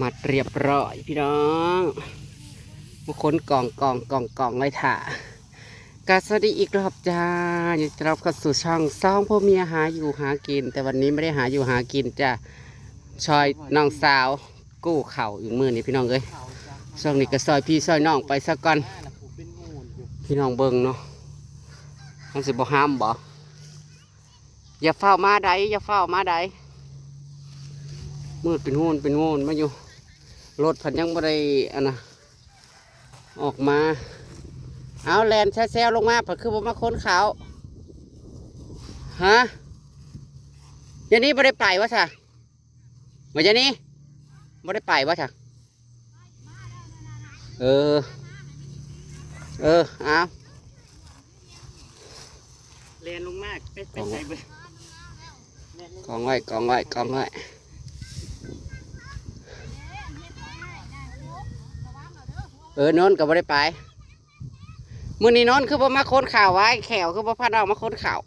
มัดเรียบร้อยพี่น้องมาค้นกล่องกล่องกล่องกล่องไว้ถ่ากาสวัสดีอีกรอบจ้ายินดีต้อนรับเข้าสู่ช่องซ่องพ่อเมียหาอยู่หากิน แต่วันนี้ไม่ได้หาอยู่หากินจ้าชอยน้องสาว กู้เข่าอยู่มือนี่พี่น้องเอ้ยช่วงนี้ก็ซอยพี่ซอยน้องไปสักก่อนพี่น้องเบิ่งเนาะมันสิบ่ห้ามบ่อย่าเฝ้ามาใดอย่าเฝ้ามาใดมืดเป็นหูนเป็นงูนมาอยู่ รถผันยังบ่ได้อันนะออกมา เอาแลนแซวๆลงมาผัดคือบ่มาค้นเขาฮะยานี้บ่ได้ไปวะจ้ะมาจานี้บ่ได้ไปวะจ้ะเออ เออเอาเรียนลงมากไปไปใส่เบอร์กองไว้กองไว้กองไว้ เออนอนก็บ่ได้ไปมื่อนี้นอนคือบ่มาค้นข่าวไว้แขวคือบ่พาน้องมาค้นข่าว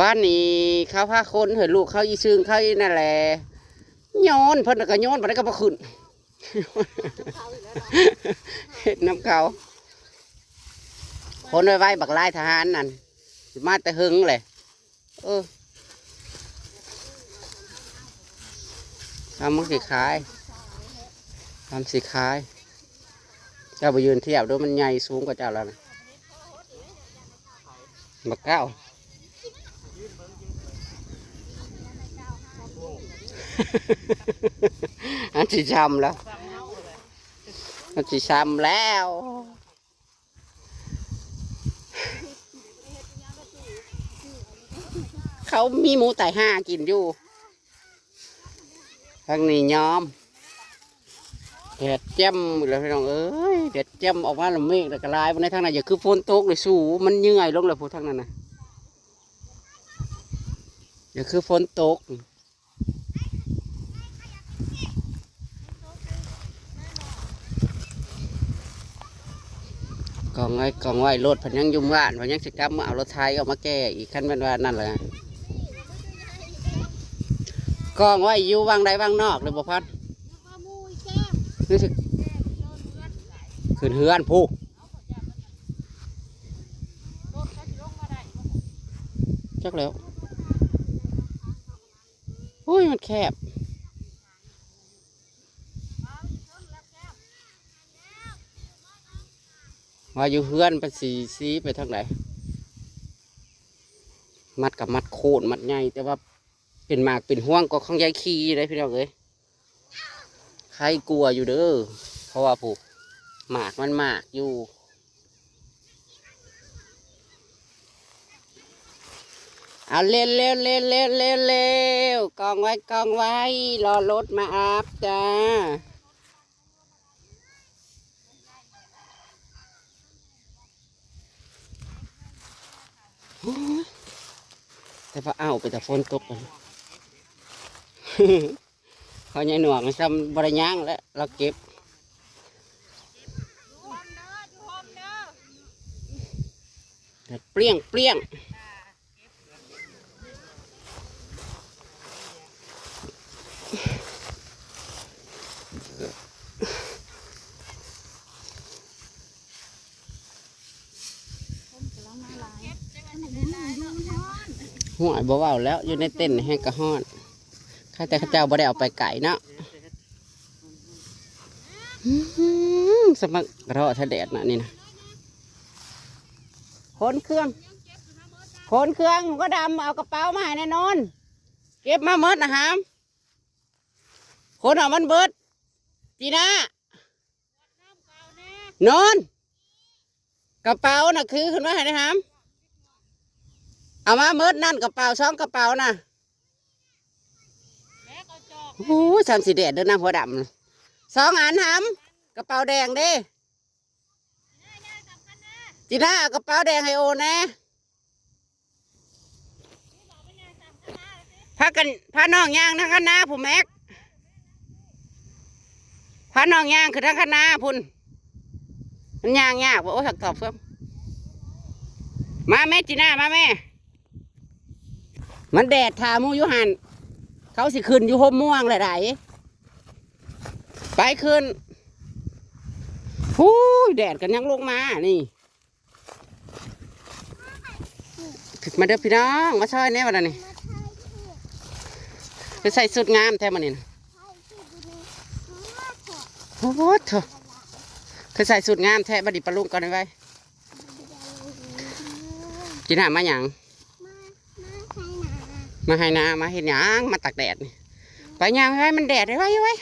ว่านนี้เขาพาคนเห็นลูกเขาอีซึ่งเขาอีนั่นแหละโยนเพิ่นก็โยนบ่ได้ก็บ่ขึ้นเฮ็ดน้ำเขาคนไว้ไว้บักลายทหารนั่นมาแต่หึงเลยเออทำมันสิขายทำสิขาย จ้าไปยืนเทียบดูมันใหญ่สูงกว่าเจ้าแล้วนะบักเก้าอันที่ช้ำแล้วอันที่ช้ำแล้วเขามีหมูไต่ห้ากินอยู่ทางนี้ยอม เด็ดแจ่มเลยพี่น้องเอ้ยเด็ดแจ่มออกมาแล้วเมฆแต่กระลายบนในทางนั้นอย่าคือฝนตกเลยสู้มันเหนื่อยลงเลยพูดทางนั้นนะอย่าคือฝนตกกองไว้กองไว้รถพันยังยุ่มว่านพันยังสิกรรมเอารถไทยเอามาแก้อีกขั้นเป็นว่านั่นแหละกองไว้อยู่วางใดวางนอกเลยบ่พัด นี่สิขึ้นเฮือนผู้จักแล้วโอ้ยมันแคบว่าอยู่เฮือนไปสีสีไปทางไหนมัดกับมัดโคนมัดใหญ่แต่ว่าเป็นหมากเป็นห่วงก็ข้องยายขี้เลยพี่น้องเอ้ย ใครกลัวอยู่เด้อเพราะว่าผูกหมากมันหมากอยู่เอาเร็วเร็วเร็วเร็วเร็วเร็วกองไว้กองไว้ รอรถมาอัพจ้าโอ้ยแต่ว่าเอาไปแต่ฝนตกกัน เขาใหญ่หน่วงซ้ำบริย่างแล้วเราเก็บเปรี้ยงเปรี้ยงหัวบ่เว้าแล้วอยู่ในเต้นท์แห้งกระห้อน ข้าแต่ข้าเจ้าบ่ได้เอาไปไก่เนาะอื้อหือสมักรอทะแดดนะนี่นะขนเครื่องขนเครื่องก็ดำเอากระเป๋ามาให้แน่นอน เก็บมาเมดนะฮามขนเอามันเบิดจีน่านอนกระเป๋าน่ะคือขึ้นมาให้นะฮามเอามาเมดนั่นกระเป๋าสองกระเป๋าน่ะ โอ้ยสามสีแดดเดินน้ำหัวดำสองอันหามกระเป๋าแดงเด้จีน่ากระเป๋าแดงใหโอนะพากันพาน้องย่างทั้งคณะผู้แม็กพาน้องย่างคือทั้งคณะพุ่นมันย่างยากบ่โอ้ถักตอบเพิ่มมาแม่จีน่ามาแม่ มันแดดทาหมูยุหัน เขาสิขึ้นอยู่ห่มม่วงหละไดไปขึ้นหูยแดดกันยังลงมา นี่ขึ้นมาเด้อพี่น้อง มาช่วยแน่วันนี้ไปใส่สุดงามแท้มันนี่นะโอ้โหเถอะใส่สุดงามแท้บัดดีปลาลุงก่อนได้ไว้กินหามาหยัง มาให้นามาเห็นหยังมาตักแดดนี่ไปหยังไว้มันแดดไว้ไว้ไว้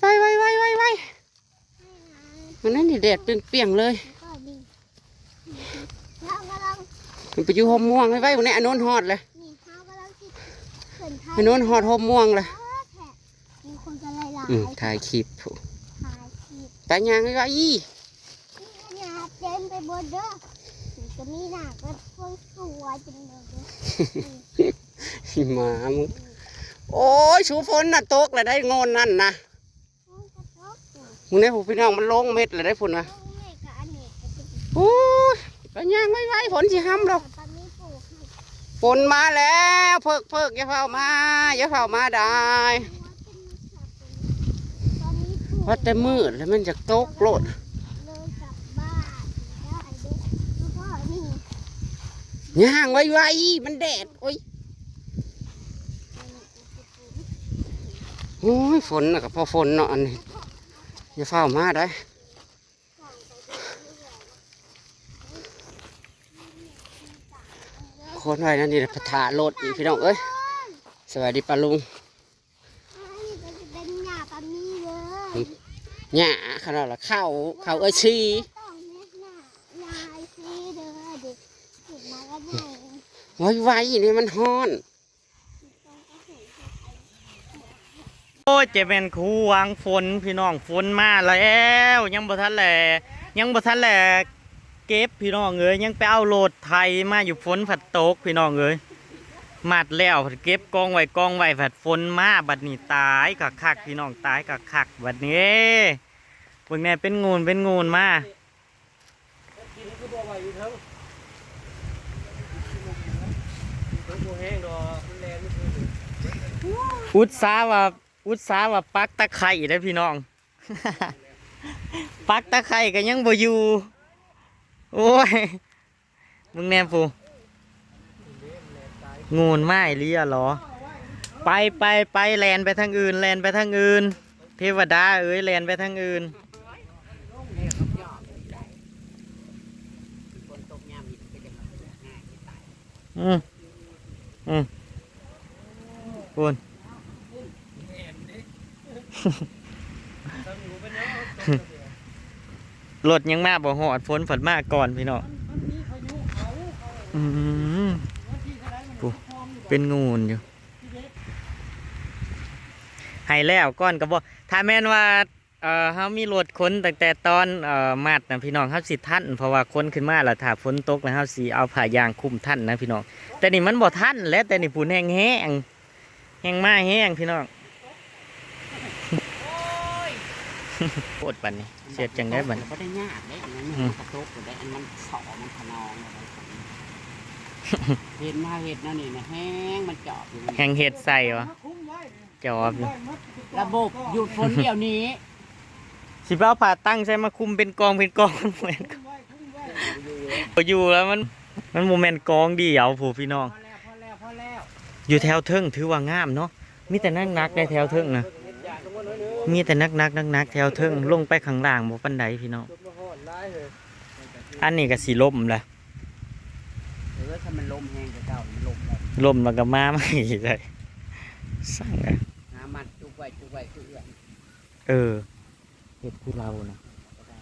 ไว้ไว้ไว้ไว้ไว้มันนั่นนี่แดดเปรี้ยงเลยมันไปอยู่หอมม่วงไว้ไว้วันนี้อันโน้นฮอดเลยอันโน้นฮอดหอมม่วงเลยอืมถ่ายคลิปผู้ถ่ายคลิปไปหยังไว้ไว้อีนี่หนาเต็มไปหมดเด้อนี่มีหนาก็พวกสวยจังเลยเด้อ หิมะมึงโอ้ยชูฝนน่ะตกเลยได้งอนนั่นนะโอ้ยกระทบอยู่มึงได้ผู้พี่น้องมันลงเม็ดเลยได้ฝุ่นนะโอ้ยกับอเนกกับเป็นโอ้ยไปหยังไว้ไว้ฝนสิห้ำดอกตอนนี้ปลูกให้ฝนมาแล้วเพิกเพิกอย่าเฝ้ามาอย่าเฝ้ามาได้ตอนนี้ปลูกว่าแต่มืดแล้วมันจะตกโลดเลยกลับบ้านได้เด้อแล้วก็นี่ย่างไว้ไว้มันแดดโอ้ย โอ้ยฝนน่ะกับพอฝนเนาะอันนี้อย่าเฝ้ามาได้คนไว้นั่นนี่แหละพะทะรถอีกพี่น้องเอ้ยสวัสดีปาลุงอันนี้ก็จะเป็นหญ้าปามีเลยหญ้าขนาดละเข้าเข้าเอ้ยชีต้องเน็ตหน้ายายซีเด้อเด็กเห็นมาก็ได้ไว้ไว้นี่มันฮ้อน โอ้ยเจะเป็นครูวางฝนพี่น้องฝนมาแล้ว ยังบ่ทันแหลยังบ่ทันแหลเก็บพี่น้องเอ้ยยังไปเอาโหลดไทยมาอยู่ฝนผัดตกพี่น้องเอ้ยมัดแล้วเก็บกองไว้กองไว้ผัดฝนมาบัดนี้ตายกักคักพี่น้องตายกักคักบัดนี้พวกแม่เป็นงูนเป็นงูนมาอุตสาห์ว่า อุตสาห์ว่าปักตะไคร่ไดพี่น้อง ปักตะไคร่ก็ยังบ่อยู่ โอ้ย มึงแนมปูงูนไม้เลียหรอ ไปไปไปแลนไปทางอื่น แลนไปทางอื่น เทวดาเอ้ยแลนไปทางอื่นอืมอืมปูน รถยังมาบ่หอดฝนฝนมากก่อนพี่น้องอืมปูเป็นงูนอยู่ให้แล้วก้อนก็บ่ถ้าแม่นว่าเอ่อเฮามีรถขนตั้งแต่ตอนเอ่อมัดนะพี่น้องเฮาสิทันเพราะว่าค้นขึ้นมาแล้วถ้าฝนตกแล้วเฮาสิเอาผ้ายางคุมทันนะพี่น้องแต่นี่มันบ่ทันแล้วแต่นี่ปูนแห้งแห้งแห้งมาแห้งพี่น้อง โคตรปันนี่เสียจังได้บัดนี้ก็ได้ยากได้อันนั้นอืมัมนกระตกอยู่ได้อันมันเสอมันขนองอะไรเห็นมาเห็ดนั่นนี่นะแห้งมันเจาะอยู่นี่แห้งเห็ดใส่วะจอบอยู่ระบบหยุดฝนเดี๋ยวนี้สิเป้าผ่าตั้งใช่มาคุมเป็นกองเป็นกองมันเหมือนอยู่แล้วมันมันโมเมนต์กองเดียวผู้พี่น้องพอแล้วพอแล้วพอแล้วอยู่แถวเทิงถือว่างามเนาะมีแต่นักนักๆในแถวเทิงนะ มีแต่นักนักนักนักๆแถวเทิงลงไปข้างล่างบ่ปันไดพี่น้องอันนี้ก็สีล่มแหละเออถ้ามันลมแห้งกับเจ้ามันลมแล้วล่มแล้วก็มาไม่ได้สั่งเลยน้ำมันจุกไว้จุกไว้คือเอื้อนเออเห็ดคือเรานะก็ได้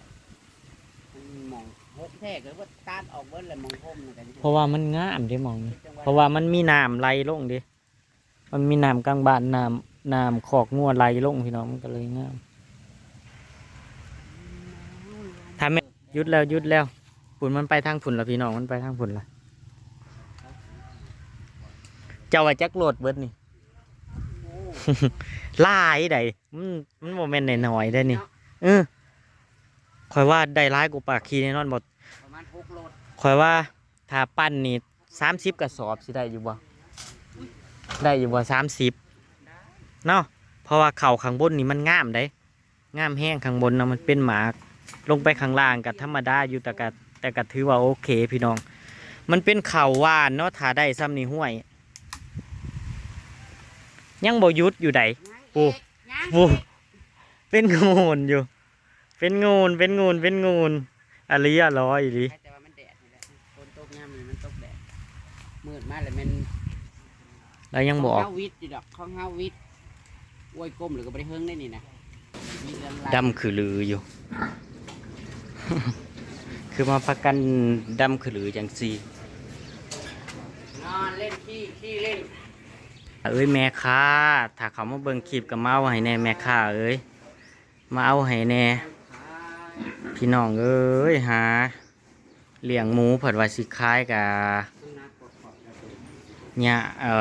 มันมองหกแท้ก็ว่าตาดออกเบิ้ลเลยมองห่มนะกันเพราะว่ามันงามเด้มองนี่เพราะว่ามันมีน้ำไหลลงดิมันมีน้ำกลางบ้านน้ำ น้ำขอกงัวไหลลงพี่น้องมันก็เลยงามทำไม่หยุดแล้วหยุดแล้วผุนมันไปทางผุนละพี่น้องมันไปทางผุนละเจ้าว่าจักโหลดเบิดนี่หลายใดมันมันโมเมนต์น้อยๆได้นี่เออคอยว่าได้ร้ายกูปากคีแน่นอนบดประมาณหกโลคอยว่าถ้าปั้นนี่สามสิบกระสอบสิได้อยู่บ่ได้อยู่บ่สามสิบ เนาะเพราะว่าเข่าข้างบนนี่มันงามได้งามแห้งข้างบนนะมันเป็นหมากลงไปข้างล่างกับธรรมดาอยู่แต่กะแต่กะถือว่าโอเคพี่น้อง มันเป็นเข่าว่านเนาะถ้าได้ซ้ำนี่ห้วย ยังบ่หยุดอยู่ใดปูปูเป็นงูนอยู่ เป็นงูนเป็นงูนเป็นงูนอะลีอะร้อยอีหลีแต่ว่ามันแดดนี่แหละฝนตกยามนี่มันตกแดดมืดมากเลยมันแล้วยังบอขออกงเฮาวิทย์อยู่ดอกของเฮาวิทย์ อวยกลมหรือก็บ่ได้เฮิงได้นี่นะมีเรื่องราวดำคือลืออยู่ คือมาพักกันดำคือลือจังซีนอนเล่นขี้ขี้เล่นเอ้ยแม่ค้าถ้าเขามาเบิ่งคลิปกับมาเอาให้แน่แม่ค้าเอ้ยมาเอาให้แน่พี่น้องเอ้ยหาเลี้ยงหมูเผัดว่าสิคายกับหยาเอ่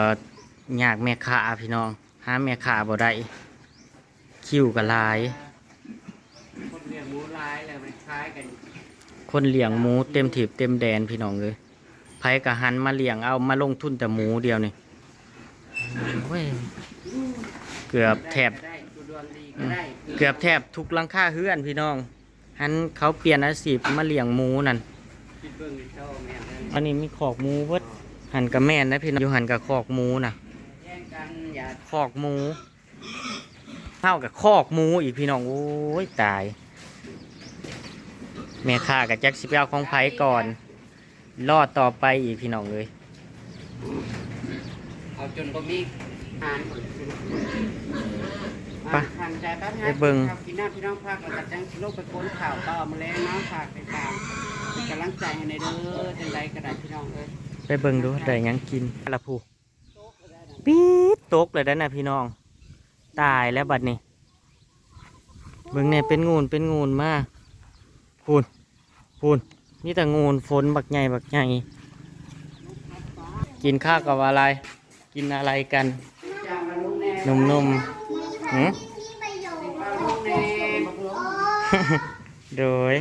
อยากแม่ค้าพี่น้อง หาแม่ค้าบ่ได้คิวกับลาย คนเลี้ยงหมูลายเลยมันคล้ายกันคนเลี้ยงหมูเต็มถีบเต็มแดนพี่น้องเลยไผกะหันมาเลี้ยงเอามาลงทุนแต่หมูเดียวนี่โอ้ยเกือบแทบได้ดูดวงดีก็ได้เกือบแทบทุกหลังคาเฮือนพี่น้องหันเขาเปลี่ยนอาชีพมาเลี้ยงหมูนั่นคิดเบิ่งในโชว์แม่นเลยอันนี้มีขอกหมูเวิดหันกับแม่นนะพี่น้องอยู่หันกับขอกหมูน่ะแย่งกัน อย่าขอกหมูเท่ากับคอกหมูอีกพี่น้องโอ้ยตาย แม่ค้ากับแจ็คสิบเอาของไผก่อน รอดต่อไปอีกพี่น้องเลยเอาจนบ่มีอาหารไปทางใจแป๊บนะไปเบิ่งครับกินน้ำพี่น้องภาคแล้วก็จังสิลงไปค้นข่าวต่อมาแล้วเนาะฝากไปตามเป็นกำลังใจให้ในเด้อจังใดก็ได้พี่น้องเอ้ยไปเบิ่งดูได้หยังกินละผู้ ปี๊ดตกเลยได้นะพี่น้อง ตายแล้วบัดนี้เบิ่งเนี่ยเป็นงูนเป็นงูนมากพูนพูนนี่แต่งูนฝนบักใหญ่บักใหญ่กินข้าวกับอะไร กินอะไรกันจ้างมาลุงแน่นุ่มๆหืมโดย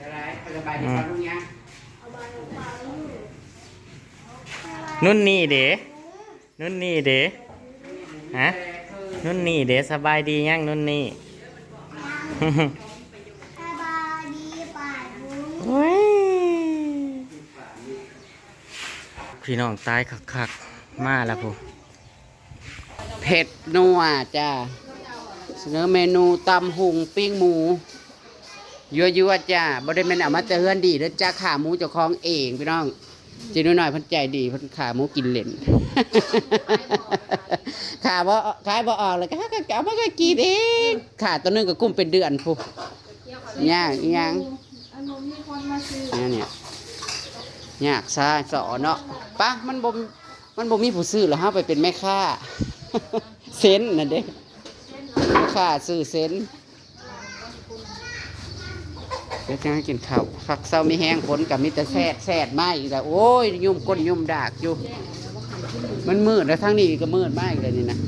อะไรไปสบายนุ่นนี่เด๋ นุ่นนี่เด๋ฮะนุ่นนี่เด๋สบายดียังนุ่นนี่สบายดีป่าลุงโอ้ยพี่น้องตายคักๆมาแล้วผมเผ็ดนัวจ้าเสนอเมนูตำหุงปิ้งหมูยั่วยั่วๆจ้าบ่ได้แม่นเอามาแต่เฮือนดีเด้อจ้าขาหมูเจ้าของเองพี่น้องจีนหน่อยๆเพันใจดีเพันขาหมูกินเล่น ขาบ่ขายบ่ออกเลยก็ก็เอามาก็กินเองขาตัวนึงก็กุ้มเป็นเดือนพูยางอีหยังอันนู้นมีคนมาซื้อเนี่ยเนี่ยยากซาสอเนาะปะมันบ่มมันบ่มีผู้ซื้อแล้วเฮาไปเป็นแม่ค้าเซนนั่นเด้แม่ค้าซื้อเซนเดี๋ยวจะให้กินข้าวฝักเศร้ามีแห้งฝนกับมีแต่แซดแซดมาอีกแล้วโอ้ยยุ่มก้นยุ่มดากอยู่ มันมืดแล้วทั้งนี้ก็มืดมากเลยนี่นะ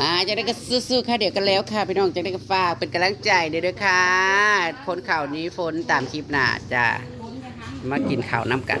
อ่าจะได้ก็สู้ๆค่ะเดี๋ยวกันแล้วค่ะพี่น้องจะได้ก็ฝากเป็นกำลังใจเด้อเด้อค่ะคนข่าวนี้ฝนตามคลิปหน้าจะมากินข้าวน้ำกัน